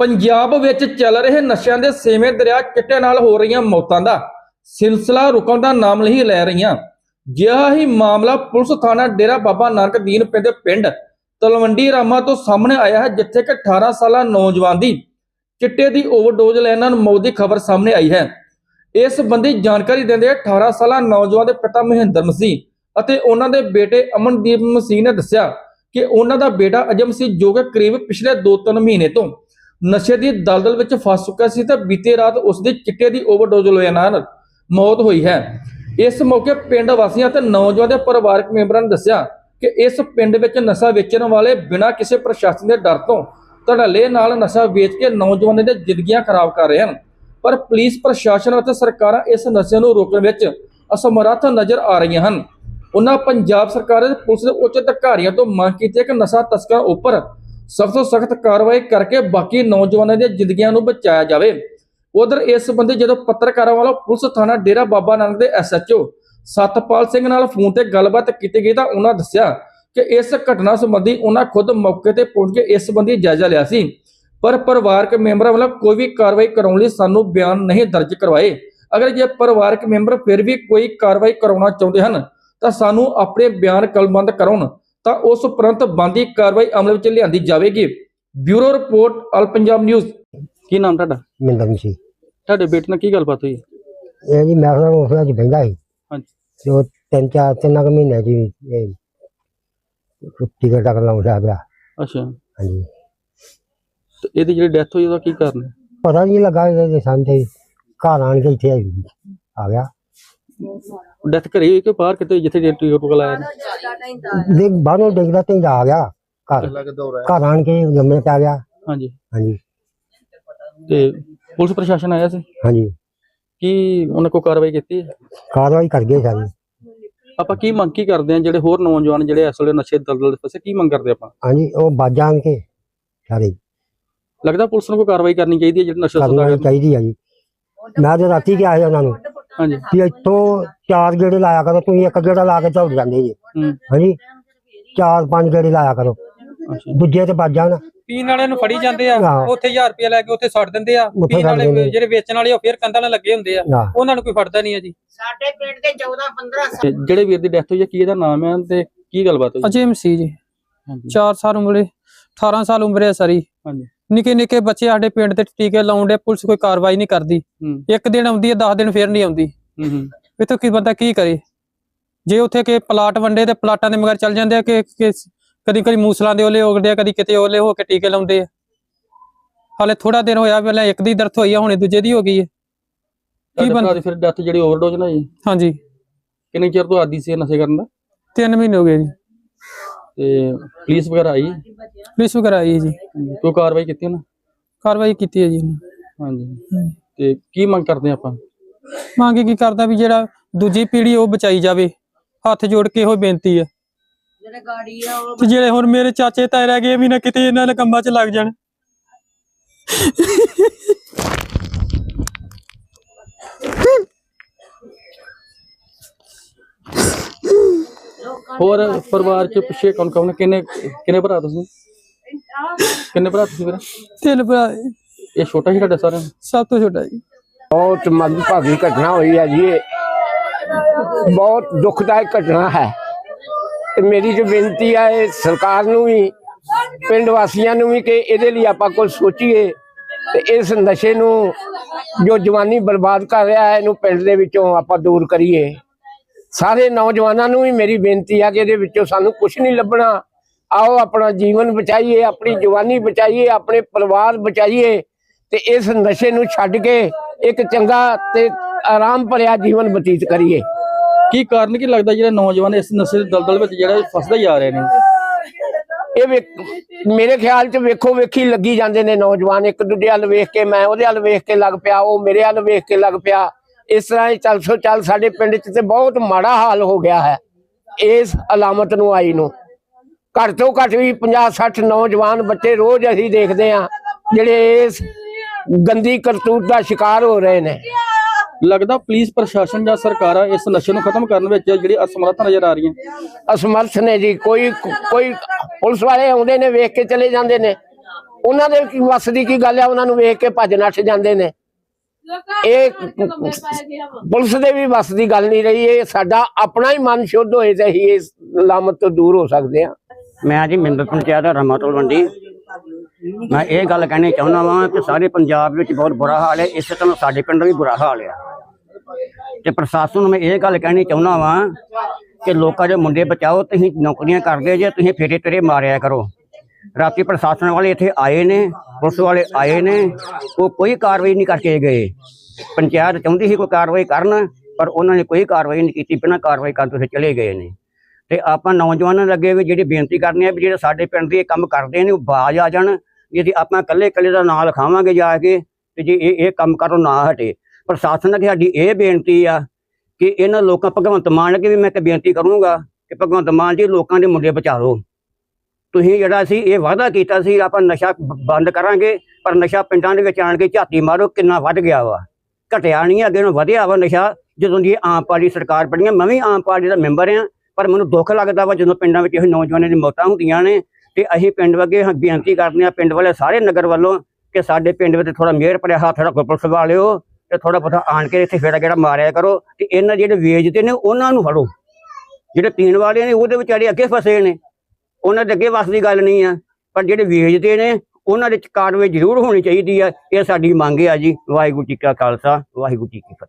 ਪੰਜਾਬ ਵਿੱਚ ਚੱਲ ਰਹੇ ਨਸ਼ਿਆਂ ਦੇ ਸੇਵੇਂ ਦਰਿਆ ਚਿੱਟੇ ਨਾਲ ਹੋ ਰਹੀਆਂ ਮੌਤਾਂ ਦਾ ਸਿਲਸਿਲਾ ਰੁਕਣ ਦਾ ਨਾਮ ਨਹੀਂ ਲੈ ਰਹੀਆਂ। ਜਿਹਾ ਹੀ ਮਾਮਲਾ ਪੁਲਿਸ ਥਾਣਾ ਡੇਰਾ ਬਾਬਾ ਨਾਨਕ ਦੀਨ ਪਿੰਡ ਪਿੰਡ ਤਲਵੰਡੀ ਰਾਮਾ ਤੋਂ ਸਾਹਮਣੇ ਆਇਆ ਹੈ, ਜਿੱਥੇ ਕਿ 18 ਸਾਲਾ ਨੌਜਵਾਨ ਦੀ ਚਿੱਟੇ ਦੀ ਓਵਰਡੋਜ਼ ਲੈਣ ਨਾਲ ਮੌਤ ਦੀ ਖਬਰ ਸਾਹਮਣੇ ਆਈ ਹੈ। ਇਸ ਸੰਬੰਧੀ ਜਾਣਕਾਰੀ ਦਿੰਦੇ 18 ਸਾਲਾ ਨੌਜਵਾਨ ਦੇ ਪਿਤਾ ਮਹਿੰਦਰ ਮਸੀਹ ਅਤੇ ਉਹਨਾਂ ਦੇ ਬੇਟੇ ਅਮਨਦੀਪ ਮਸੀਹ ਨੇ ਦੱਸਿਆ ਕਿ ਉਹਨਾਂ ਦਾ ਬੇਟਾ ਅਜਮ ਸੀ ਜੋ ਕਿ ਕਰੀਬ ਪਿਛਲੇ 2-3 ਮਹੀਨੇ ਤੋਂ ਨਸ਼ੇ ਦੀ ਦਲਦਲ ਵਿੱਚ ਫਸ ਚੁੱਕਾ ਸੀ ਤਾਂ ਬੀਤੇ ਰਾਤ ਉਸ ਦੀ ਚਿੱਟੇ ਦੀ ਓਵਰਡੋਜ਼ ਲੈਣ ਨਾਲ ਮੌਤ ਹੋਈ ਹੈ। ਇਸ ਮੌਕੇ ਪਿੰਡ ਵਾਸੀਆਂ ਤੇ ਨੌਜਵਾਨ ਦੇ ਪਰਿਵਾਰਕ ਮੈਂਬਰਾਂ ਨੇ ਦੱਸਿਆ ਕਿ ਇਸ ਪਿੰਡ ਵਿੱਚ ਨਸ਼ਾ ਵੇਚਣ ਵਾਲੇ ਬਿਨਾਂ ਕਿਸੇ ਪ੍ਰਸ਼ਾਸਨ ਦੇ ਡਰ ਤੋਂ ਧੜੱਲੇ ਨਾਲ ਨਸ਼ਾ ਵੇਚ ਕੇ ਨੌਜਵਾਨਾਂ ਦੀਆਂ ਜ਼ਿੰਦਗੀਆਂ ਖਰਾਬ ਕਰ ਰਹੇ ਹਨ। ਪਰ ਪੁਲਿਸ ਪ੍ਰਸ਼ਾਸਨ ਅਤੇ ਸਰਕਾਰਾਂ ਇਸ ਨਸ਼ੇ ਨੂੰ ਰੋਕਣ ਵਿੱਚ ਅਸਮਰੱਥ ਨਜ਼ਰ ਆ ਰਹੀਆਂ ਹਨ। ਉਹਨਾਂ ਪੰਜਾਬ ਸਰਕਾਰ ਅਤੇ ਪੁਲਿਸ ਦੇ ਉੱਚ ਅਧਿਕਾਰੀਆਂ ਤੋਂ ਮੰਗ ਕੀਤੀ ਹੈ ਕਿ ਨਸ਼ਾ ਤਸਕਰਾਂ ਉੱਪਰ ਸਖਤ ਤੋਂ ਸਖਤ ਕਾਰਵਾਈ ਕਰਕੇ ਬਾਕੀ ਨੌਜਵਾਨਾਂ ਦੀਆਂ ਜ਼ਿੰਦਗੀਆਂ ਨੂੰ ਬਚਾਇਆ ਜਾਵੇ। ਉਧਰ ਇਸ ਸੰਬੰਧੀ ਜਦੋਂ ਪੱਤਰਕਾਰਾਂ ਵੱਲੋਂ ਪੁਲਿਸ ਥਾਣਾ ਡੇਰਾ ਬਾਬਾ ਨਾਨਕ ਦੇ ਐਸਐਚਓ ਸਤਪਾਲ ਸਿੰਘ ਨਾਲ ਫੋਨ ਤੇ ਗੱਲਬਾਤ ਕੀਤੀ ਗਈ ਤਾਂ ਉਹਨਾਂ ਦੱਸਿਆ ਕਿ ਇਸ ਘਟਨਾ ਸੰਬੰਧੀ ਉਹਨਾਂ ਖੁਦ ਮੌਕੇ ਤੇ ਪਹੁੰਚ ਕੇ ਇਸ ਸੰਬੰਧੀ ਜਾਇਜ਼ਾ ਲਿਆ ਸੀ। ਪਰ ਪਰਿਵਾਰਕ ਮੈਂਬਰਾਂ ਵੱਲੋਂ ਕੋਈ ਵੀ ਕਾਰਵਾਈ ਕਰਾਉਣ ਲਈ ਸਾਨੂੰ ਬਿਆਨ ਨਹੀਂ ਦਰਜ ਕਰਵਾਏ। ਅਗਰ ਜੇ ਪਰਿਵਾਰਕ ਮੈਂਬਰ ਫਿਰ ਵੀ ਕੋਈ ਕਾਰਵਾਈ ਕਰਾਉਣਾ ਚਾਹੁੰਦੇ ਹਨ, ਤਾਂ ਸਾਨੂੰ ਆਪਣੇ ਬਿਆਨ ਕਲਮਬੰਦ ਕਰਾਉਣ। ਤਾਂ ਉਸ ਉਪਰੰਤ ਬੰਦੀ ਕਾਰਵਾਈ ਅਮਲ ਵਿੱਚ ਲਿਆਂਦੀ ਜਾਵੇਗੀ। Bureau report all Punjab news. ਕੀ ਨਾਮ ਤੁਹਾਡਾ? ਮਿੰਦਰ ਸੀ ਤੁਹਾਡੇ ਬੇਟੇ ਨਾਲ ਕੀ ਗੱਲਬਾਤ ਹੋਈ? ਇਹ ਜੀ ਮੈਂ ਉਹਨਾਂ ਉਸ ਵਿੱਚ ਬਹਿੰਦਾ ਸੀ। ਹਾਂਜੀ। ਤੇ ਉਹ ਤਿੰਨ ਚਾਰ ਤਿੰਨ ਕੁ ਮਹੀਨੇ ਜੀ ਇਹ ਟਿਕਟ ਟਕ ਲਾਉਂਦਾ ਪਿਆ। ਅੱਛਾ। ਹਾਂਜੀ। ਤੇ ਇਹਦੀ ਜਿਹੜੀ ਡੈਥ ਹੋਈ ਉਹਦਾ ਕੀ ਕਾਰਨ ਹੈ? ਪਤਾ ਨਹੀਂ ਲੱਗਾ ਇਹਦੇ ਸਾਹਮਣੇ। ਘਰ ਆਣ ਕੇ ਇੱਥੇ ਆ ਗਿਆ। ਡੈਥ ਘਰੇ ਹੋਈ ਕਿ ਬਾਹਰ ਕਿਤੇ ਜਿੱਥੇ ਜੇ ਟੀਕਾ ਟੁਕਾ ਲਾਇਆ ਨੇ? ਦੇਖ ਬਾਹਰੋਂ ਡਿੱਗਦਾ ਤੇ ਆ ਗਿਆ ਘਰ। ਘਰ ਆਣ ਕੇ ਲੰਮੇ ਪੈ ਗਿਆ। ਹਾਂਜੀ। ਹਾਂਜੀ। ਤੇ ਪੁਲਿਸ ਪ੍ਰਸ਼ਾਸਨ ਆਇਆ ਸੀ? ਹਾਂਜੀ। ਕੀ ਉਹਨਾਂ ਕੋ ਕਾਰਵਾਈ ਕੀਤੀ ਹੈ? ਕਾਰਵਾਈ ਕਰ ਗਏ ਸਾਰੀ। ਆਪਾਂ ਕੀ ਮੰਗ ਕੀ ਕਰਦੇ ਆ ਜਿਹੜੇ ਹੋਰ ਨੌਜਵਾਨ ਜਿਹੜੇ ਇਸ ਵੇਲੇ ਨਸ਼ੇ ਦਲਦਲ ਦੇ ਫਸੇ ਕੀ ਮੰਗ ਕਰਦੇ ਆਪਾਂ? ਹਾਂਜੀ ਉਹ ਬਾਜਾਂ ਆਣ ਕੇ ਸਾਰੇ। ਲੱਗਦਾ ਪੁਲਿਸ ਨੂੰ ਕੋਈ ਕਾਰਵਾਈ ਕਰਨੀ ਚਾਹੀਦੀ ਹੈ ਜਿਹੜੇ ਨਸ਼ਾ ਸੌਦਾ ਚਾਹੀਦੀ ਆ ਜੀ। ਮੈਂ ਤੇ ਰਾਤੀ ਗਿਆ ਸੀ ਉਹਨਾਂ ਨੂੰ ਹਾਂਜੀ। ਕਿ ਇੱਥੋਂ ਚਾਰ ਗੇੜੇ ਲਾਇਆ ਕਰੋ ਤੁਸੀਂ ਇੱਕ ਗੇੜਾ ਲਾ ਕੇ ਝੌੜ ਜਾਂਦੇ ਜੀ। ਹੂੰ ਹਾਂਜੀ। ਚਾਰ ਪੰਜ ਗੇੜੇ ਲਾਇਆ ਕਰੋ। ਦੂਜੇ ਤੇ ਵੱਜ ਜਾਣ। ਪੀਣ ਵਾਲਿਆਂ ਨੂੰ ਫੜੀ ਜਾਂਦੇ ਆ। ਉੱਥੇ 1000 ਰੁਪਏ ਲੈ ਕੇ ਉੱਥੇ ਛੱਡ ਦਿੰਦੇ ਆ। ਪੀਣ ਵਾਲੇ। ਜਿਹੜੇ ਵੇਚਣ ਵਾਲੇ ਉਹ ਫਿਰ ਕੰਧਾਂ ਨਾਲ ਲੱਗੇ ਹੁੰਦੇ ਆ। ਉਹਨਾਂ ਨੂੰ ਕੋਈ ਫੜਦਾ ਨਹੀਂ ਆ ਜੀ। ਸਾਡੇ ਪਿੰਡ ਦੇ 14 15 ਤੇ ਜਿਹੜੇ ਵੀਰ ਦੀ ਡੈਥ ਹੋਈ ਹੈ ਕੀ ਇਹਦਾ ਨਾਮ ਹੈ ਤੇ ਕੀ ਗੱਲਬਾਤ ਹੋਈ? ਅਜੇ ਮਸੀਹ ਜੀ। ਹਾਂਜੀ। 4 ਸਾਲ ਉਮਰੇ 18 ਸਾਲ ਉਮਰੇ ਆ ਸਾਰੀ। ਹਾਂਜੀ। ਨਿੱਕੇ ਨਿੱਕੇ ਬੱਚੇ ਸਾਡੇ ਪਿੰਡ ਤੇ ਟੀਕੇ ਲਾਉਂਦੇ ਪੁਲਿਸ ਕੋਈ ਕਾਰਵਾਈ ਨਹੀਂ ਕਰਦੀ। ਇੱਕ ਦਿਨ ਆਉਂਦੀ ਹੈ 10 ਦਿਨ ਫੇਰ ਨਹੀਂ ਆਉਂਦੀ। ਹੂੰ ਹੂੰ। ਇਥੋਂ ਕੀ ਬੰਦਾ ਕੀ ਕਰੇ? ਜੇ ਉੱਥੇ ਕਿ ਪਲਾਟ ਵੰਡੇ ਤੇ ਪਲਾਟਾਂ ਦੇ ਮਗਰ ਚੱਲ ਜਾਂਦੇ ਆ ਕਿ ਕਦੀ ਕਦੀ ਮੂਸਲਾਂ ਦੇ ਓਲੇ ਉਗਦੇ ਆ ਕਦੀ ਕਿਤੇ ਓਲੇ ਹੋ ਕੇ ਟੀਕੇ ਲਾਉਂਦੇ ਆ। ਹਾਲੇ ਥੋੜਾ ਦਿਨ ਹੋਇਆ ਪਹਿਲਾਂ ਇੱਕ ਦੀ ਦਰਦ ਹੋਈ ਆ ਹੁਣੇ ਦੂਜੇ ਦੀ ਹੋ ਗਈ ਹੈ ਕੀ ਬੰਦਾ- ਫਿਰ ਡੈਥ ਜਿਹੜੀ ਓਵਰਡੋਜ਼ ਨਾ ਜੀ? ਹਾਂਜੀ। ਕਿੰਨੇ ਚਿਰ ਤੋਂ ਆਦੀ ਸੀ ਨਸ਼ੇ ਕਰਨ ਦਾ? 3 ਮਹੀਨੇ ਹੋ ਗਏ ਜੀ। ਤੇ ਪੁਲਿਸ ਵਗੈਰਾ ਆਈ? ਪੁਲਿਸ ਵਗੈਰਾ ਆਈ ਜੀ। ਕੋਈ ਕਾਰਵਾਈ ਕੀਤੀ ਉਹਨਾਂ? ਕਾਰਵਾਈ ਕੀਤੀ ਹੈ ਜੀ। ਹਾਂਜੀ। ਤੇ ਕੀ ਮੰਗ ਕਰਦੇ ਆਪਾਂ? ਮੰਗ ਕੀ ਕਰਦਾ ਵੀ ਜਿਹੜਾ ਦੂਜੀ ਪੀੜ੍ਹੀ ਉਹ ਬਚਾਈ ਜਾਵੇ। ਹੱਥ ਜੋੜ ਕੇ ਇਹੋ ਬੇਨਤੀ ਹੈ ਜਿਹੜੇ ਗਾੜੀ ਆ ਉਹ ਤੇ ਜਿਹੜੇ ਹੁਣ ਮੇਰੇ ਚਾਚੇ ਤਾਏ ਰਹਿ ਗਏ ਇਹ ਵੀ ਨਾ ਕਿਤੇ ਇਹਨਾਂ ਦੇ ਕੰਮਾਂ 'ਚ ਲੱਗ ਜਾਣ। ਹੋਰ ਪਰਿਵਾਰ ਚ ਪਿੱਛੇ ਕੌਣ ਕੌਣ ਕਿੰਨੇ ਕਿੰਨੇ ਭਰਾ ਤੁਸੀਂ? ਕਿੰਨੇ ਭਰਾ ਤੁਸੀਂ ਵੀਰੇ? ਤਿੰਨ ਭਰਾ ਇਹ ਛੋਟਾ ਹੀ ਤੁਹਾਡਾ ਸਾਰਿਆਂ ਨੂੰ ਸਭ ਤੋਂ ਛੋਟਾ ਜੀ। ਬਹੁਤ ਮੰਦਭਾਗੀ ਘਟਨਾ ਹੋਈ ਹੈ ਜੀ ਇਹ। ਬਹੁਤ ਦੁਖਦਾਇਕ ਘਟਨਾ ਹੈ। ਤੇ ਮੇਰੀ ਜੋ ਬੇਨਤੀ ਹੈ ਸਰਕਾਰ ਨੂੰ ਵੀ, ਪਿੰਡ ਵਾਸੀਆਂ ਨੂੰ ਵੀ ਕਿ ਇਹਦੇ ਲਈ ਆਪਾਂ ਕੁਝ ਸੋਚੀਏ। ਤੇ ਇਸ ਨਸ਼ੇ ਨੂੰ ਜੋ ਜਵਾਨੀ ਬਰਬਾਦ ਕਰ ਰਿਹਾ ਹੈ, ਇਹਨੂੰ ਪਿੰਡ ਦੇ ਵਿੱਚੋਂ ਆਪਾਂ ਦੂਰ ਕਰੀਏ। ਸਾਰੇ ਨੌਜਵਾਨਾਂ ਨੂੰ ਵੀ ਮੇਰੀ ਬੇਨਤੀ ਆ ਕਿ ਇਹਦੇ ਵਿੱਚੋਂ ਸਾਨੂੰ ਕੁਝ ਨਹੀਂ ਲੱਭਣਾ। ਆਓ ਆਪਣਾ ਜੀਵਨ ਬਚਾਈਏ, ਆਪਣੀ ਜਵਾਨੀ ਬਚਾਈਏ, ਆਪਣੇ ਪਰਿਵਾਰ ਬਚਾਈਏ। ਤੇ ਇਸ ਨਸ਼ੇ ਨੂੰ ਛੱਡ ਕੇ ਇੱਕ ਚੰਗਾ ਤੇ ਆਰਾਮ ਭਰਿਆ ਜੀਵਨ ਬਤੀਤ ਕਰੀਏ। ਕੀ ਕਾਰਨ ਕੀ ਲੱਗਦਾ ਜਿਹੜਾ ਨੌਜਵਾਨ ਇਸ ਨਸ਼ੇ ਦੇ ਦਲਦਲ ਵਿੱਚ ਜਿਹੜਾ ਫਸਦੇ ਜਾ ਰਹੇ ਨੇ? ਇਹ ਮੇਰੇ ਖਿਆਲ ਚ ਵੇਖੋ ਵੇਖੀ ਲੱਗੀ ਜਾਂਦੇ ਨੇ ਨੌਜਵਾਨ। ਇੱਕ ਦੂਜੇ ਵੱਲ ਵੇਖ ਕੇ ਮੈਂ ਉਹਦੇ ਵੱਲ ਵੇਖ ਕੇ ਲੱਗ ਪਿਆ ਉਹ ਮੇਰੇ ਵੱਲ ਵੇਖ ਕੇ ਲੱਗ ਪਿਆ। ਇਸ ਤਰ੍ਹਾਂ ਹੀ ਚੱਲ ਸੋ ਚੱਲ ਸਾਡੇ ਪਿੰਡ ਚ ਤੇ ਬਹੁਤ ਮਾੜਾ ਹਾਲ ਹੋ ਗਿਆ ਹੈ ਇਸ ਅਲਾਮਤ ਨੂੰ ਆਈ ਨੂੰ। ਘੱਟ ਤੋਂ ਘੱਟ ਵੀ 50 60 ਨੌਜਵਾਨ ਬੱਚੇ ਰੋਜ਼ ਅਸੀਂ ਦੇਖਦੇ ਆ ਜਿਹੜੇ ਇਸ ਗੰਦੀ ਕਰਤੂਤ ਦਾ ਸ਼ਿਕਾਰ ਹੋ ਰਹੇ ਨੇ। ਲੱਗਦਾ ਪੁਲਿਸ ਪ੍ਰਸ਼ਾਸਨ ਜਾਂ ਸਰਕਾਰਾਂ ਇਸ ਨਸ਼ੇ ਨੂੰ ਖਤਮ ਕਰਨ ਵਿੱਚ ਜਿਹੜੀ ਅਸਮਰੱਥ ਨਜ਼ਰ ਆ ਰਹੀਆਂ? ਅਸਮਰਥ ਨੇ ਜੀ ਕੋਈ ਕੋਈ ਪੁਲਿਸ ਵਾਲੇ ਆਉਂਦੇ ਨੇ ਵੇਖ ਕੇ ਚਲੇ ਜਾਂਦੇ ਨੇ। ਉਹਨਾਂ ਦੇ ਕੀ ਵੱਸ ਦੀ ਕੀ ਗੱਲ ਆ ਉਹਨਾਂ ਨੂੰ ਵੇਖ ਕੇ ਭੱਜ ਨੱਠ ਜਾਂਦੇ ਨੇ। ਇਹ ਪੁਲਿਸ ਦੇ ਵੀ ਵੱਸ ਦੀ ਗੱਲ ਨਹੀਂ ਰਹੀ ਇਹ ਸਾਡਾ ਆਪਣਾ ਹੀ ਮਨ ਸ਼ੁੱਧ ਹੋਏ ਤੇ ਹੀ ਇਸ ਲਾਮਤ ਤੋਂ ਦੂਰ ਹੋ ਸਕਦੇ ਆ ਮੈਂ ਜੀ ਮੈਂਬਰ ਪੰਚਾਇਤ ਰਮਾਤੋਲ ਮੰਡੀ ਮੈਂ ਇਹ ਗੱਲ ਕਹਿਣੀ ਚਾਹੁੰਦਾ ਵਾਂ ਕਿ ਸਾਰੇ ਪੰਜਾਬ ਵਿੱਚ ਬਹੁਤ ਬੁਰਾ ਹਾਲ ਹੈ ਇਸੇ ਤਰ੍ਹਾਂ ਸਾਡੇ ਪਿੰਡ ਵੀ ਬੁਰਾ ਹਾਲ ਹੈ ਤੇ ਪ੍ਰਸ਼ਾਸਨ ਨੂੰ ਮੈਂ ਇਹ ਗੱਲ ਕਹਿਣੀ ਚਾਹੁੰਦਾ ਵਾਂ ਕਿ ਲੋਕਾਂ ਦੇ ਮੁੰਡੇ ਬਚਾਓ, ਤੁਸੀਂ ਨੌਕਰੀਆਂ ਕਰਦੇ ਜੇ, ਤੁਸੀਂ ਫੇਰੇ ਤੇਰੇ ਮਾਰਿਆ ਕਰੋ। ਰਾਤੀ ਪ੍ਰਸ਼ਾਸਨ ਵਾਲੇ ਇੱਥੇ ਆਏ ਨੇ, ਪੁਲਿਸ ਵਾਲੇ ਆਏ ਨੇ, ਉਹ ਕੋਈ ਕਾਰਵਾਈ ਨਹੀਂ ਕਰਕੇ ਗਏ। ਪੰਚਾਇਤ ਚਾਹੁੰਦੀ ਸੀ ਕੋਈ ਕਾਰਵਾਈ ਕਰਨ, ਪਰ ਉਹਨਾਂ ਨੇ ਕੋਈ ਕਾਰਵਾਈ ਨਹੀਂ ਕੀਤੀ, ਬਿਨਾਂ ਕਾਰਵਾਈ ਕਰਨ ਤੋਂ ਚਲੇ ਗਏ ਨੇ। ਤੇ ਆਪਾਂ ਨੌਜਵਾਨਾਂ ਦੇ ਅੱਗੇ ਵੀ ਜਿਹੜੀ ਬੇਨਤੀ ਕਰਨੀ ਹੈ ਵੀ ਜਿਹੜੇ ਸਾਡੇ ਪਿੰਡ ਦੇ ਇਹ ਕੰਮ ਕਰਦੇ ਨੇ, ਉਹ ਬਾਜ ਆ ਜਾਣ ਜਿਹਦੀ ਆਪਾਂ ਇਕੱਲੇ ਇਕੱਲੇ ਦਾ ਨਾਂ ਲਿਖਾਵਾਂਗੇ ਜਾ ਕੇ, ਤੇ ਜੇ ਇਹ ਇਹ ਕੰਮ ਕਰੋ ਨਾ ਹਟੇ। ਪ੍ਰਸ਼ਾਸਨ ਅੱਗੇ ਸਾਡੀ ਇਹ ਬੇਨਤੀ ਆ ਕਿ ਇਹਨਾਂ ਲੋਕਾਂ, ਭਗਵੰਤ ਮਾਨ ਅੱਗੇ ਵੀ ਮੈਂ ਇੱਕ ਬੇਨਤੀ ਕਰੂੰਗਾ ਕਿ ਭਗਵੰਤ ਮਾਨ ਜੀ ਲੋਕਾਂ ਦੇ ਮੁੰਡੇ ਬਚਾ ਲਓ ਤੁਸੀਂ ਜਿਹੜਾ ਸੀ, ਇਹ ਵਾਅਦਾ ਕੀਤਾ ਸੀ, ਆਪਾਂ ਨਸ਼ਾ ਬੰਦ ਕਰਾਂਗੇ, ਪਰ ਨਸ਼ਾ ਪਿੰਡਾਂ ਦੇ ਵਿੱਚ ਆਣ ਕੇ ਝਾਤੀ ਮਾਰੋ, ਕਿੰਨਾ ਵੱਧ ਗਿਆ ਵਾ। ਘਟਿਆ ਨਹੀਂ, ਅੱਗੇ ਨੂੰ ਵਧਿਆ ਵਾ ਨਸ਼ਾ, ਜਦੋਂ ਦੀ ਆਮ ਪਾਰਟੀ ਸਰਕਾਰ ਬਣੀ ਆ, ਮੈਂ ਵੀ ਆਮ ਪਾਰਟੀ ਦਾ ਮੈਂਬਰ ਆ, ਪਰ ਮੈਨੂੰ ਦੁੱਖ ਲੱਗਦਾ ਵਾ ਜਦੋਂ ਪਿੰਡਾਂ ਵਿੱਚ ਇਹ ਨੌਜਵਾਨਾਂ ਦੀ ਮੌਤਾਂ ਹੁੰਦੀਆਂ ਨੇ, ਤੇ ਅਸੀਂ ਪਿੰਡ ਵਗੇ ਬੇਨਤੀ ਕਰਦੇ ਆ, ਪਿੰਡ ਵਾਲੇ ਸਾਰੇ ਨਗਰ ਵੱਲੋਂ, ਕਿ ਸਾਡੇ ਪਿੰਡ ਵਿੱਚ ਥੋੜਾ ਮਿਹਰ ਭਰਿਆ, ਹੱਥ ਰੱਖੋ, ਪੁਲਿਸ ਵਾਲਿਓ ਤੇ ਥੋੜਾ ਬਹੁਤਾ ਆਣ ਕੇ ਇੱਥੇ ਫੇੜਾ ਕਿਹੜਾ ਮਾਰਿਆ ਕਰੋ ਤੇ ਇਹਨਾਂ ਜਿਹੜੇ ਵੇਚਦੇ ਨੇ ਉਹਨਾਂ ਨੂੰ ਫੜੋ। ਜਿਹੜੇ ਪੀਣ ਵਾਲੇ ਨੇ ਉਹਦੇ ਵਿਚਾਰੇ ਅੱਗੇ ਫਸੇ ਨੇ। ਉਹਨਾਂ ਦੇ ਅੱਗੇ ਵਸ ਦੀ ਗੱਲ ਨਹੀਂ ਆ। ਪਰ ਜਿਹੜੇ ਵੇਚਦੇ ਨੇ, ਉਹਨਾਂ ਦੇ ਚ ਕਾਰਵਾਈ ਜ਼ਰੂਰ ਹੋਣੀ ਚਾਹੀਦੀ ਆ। ਇਹ ਸਾਡੀ ਮੰਗ ਆ ਜੀ। ਵਾਹਿਗੁਰੂ ਜੀ ਕਾ ਖਾਲਸਾ, ਵਾਹਿਗੁਰੂ ਜੀ ਕੀ ਫਤਿਹ।